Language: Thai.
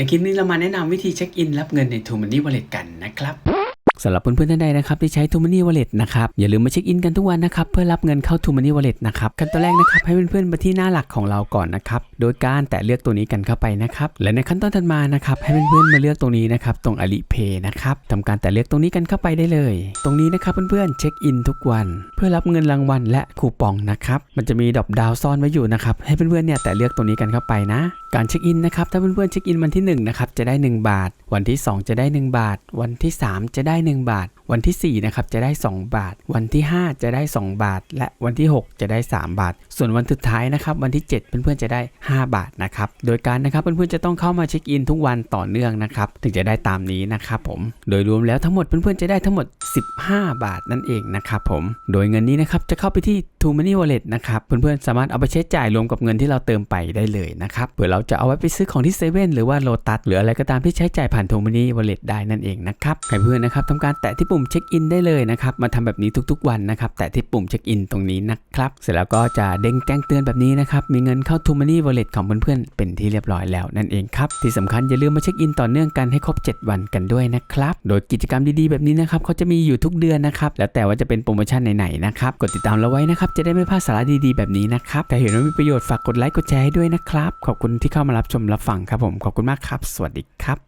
ในคลิปนี้เรามาแนะนำวิธีเช็คอินรับเงินใน t o m o n e y Wallet กันนะครับ สำหรับเพื่อนๆท่านใดนะครับที่ใช้ t o m o n e y Wallet นะครับอย่าลืมมาเช็คอินกันทุกวันนะครับเพื่อรับเงินเข้า t o m o n e y Wallet นะครับขั้นตอนแรกนะครับให้เพื่อนๆมาที่หน้าหลักของเราก่อนนะครับโดยการแตะเลือกตัวนี้กันเข้าไปนะครับและในขั้นตอนถัดมานะครับให้เพื่อนๆมาเลือกตรงนี้นะครับตรง Alipay นะครับทำการแตะเลือกตรงนี้กันเข้าไปได้เลย ตรงนี้นะครับเพื่อนๆเช็คอินทุกวัน เพื่อรับเงินรางวัลและคูปองนะครับมันจะมีดอกดาวซ่อนไว้อยู่นะครับให้เพื่อนๆเนี่ยแตะเลือกตรงนี้กันเข้าไปนะการเช็คอินนะครับถ้าเพื่อนๆเช็คอินวันที่1นะครับจะได้ 1 บาท วันที่ 2 จะได้ 1 บาท วันที่ 3 จะได้1 บาท วันที่ 4 นะครับ จะได้ 2 บาท วันที่ 5 จะได้ 2 บาท และวันที่ 6 จะได้ 3 บาท ส่วนวันสุดท้ายนะครับ วันที่ 7 เพื่อนๆจะได้ 5 บาทนะครับ โดยการนะครับเพื่อนๆจะต้องเข้ามาเช็คอินทุกวันต่อเนื่องนะครับ ถึงจะได้ตามนี้นะครับผม โดยรวมแล้วทั้งหมดเพื่อนๆจะได้ทั้งหมด 15 บาทนั่นเองนะครับผม โดยเงินนี้นะครับจะเข้าไปที่ t o m o n e y Wallet นะครับเพื่อนๆสามารถเอาไปใช้จ่ายรวมกับเงินที่เราเติมไปได้เลยนะครับเผื่อเราจะเอาไว้ไปซื้อของที่เซเว่นหรือว่าโลตัสหรืออะไรก็ตามที่ใช้จ่ายผ่าน t o m o n e y Wallet ได้นั่นเองนะครับให้เพื่อนนะครับทำการแตะที่ปุ่มเช็คอินได้เลยนะครับ มาทำแบบนี้ทุกๆวันนะครับ แตะที่ปุ่มเช็คอินตรงนี้นะครับ เสร็จแล้วก็จะเด้งแจ้งเตือนแบบนี้นะครับ มีเงินเข้า t o m o n e y Wallet ของเพื่อนๆ เป็นที่เรียบร้อยแล้วนั่นเองครับ ที่สำคัญอย่าลืมมาเช็คอินต่อเนื่องกันให้ครบ 7 วันกันด้วยนะครับ โดยกิจกรรมดีๆแบบนี้นะครับเขาจะมีอยู่ทุกเดือนนะครับ แล้วแต่ว่าจะเป็นโปรโมชั่นไหนๆนะครับ กดติดตามเราไว้นะครับ จะได้ไม่พลาดสาระดีๆแบบนี้นะครับถ้าเห็นว่ามีประโยชน์ฝากกดไลค์กดแชร์ให้ด้วยนะครับ ขอบคุณที่เข้ามารับชมรับฟังครับผม ขอบคุณมากครับ สวัสดีครับ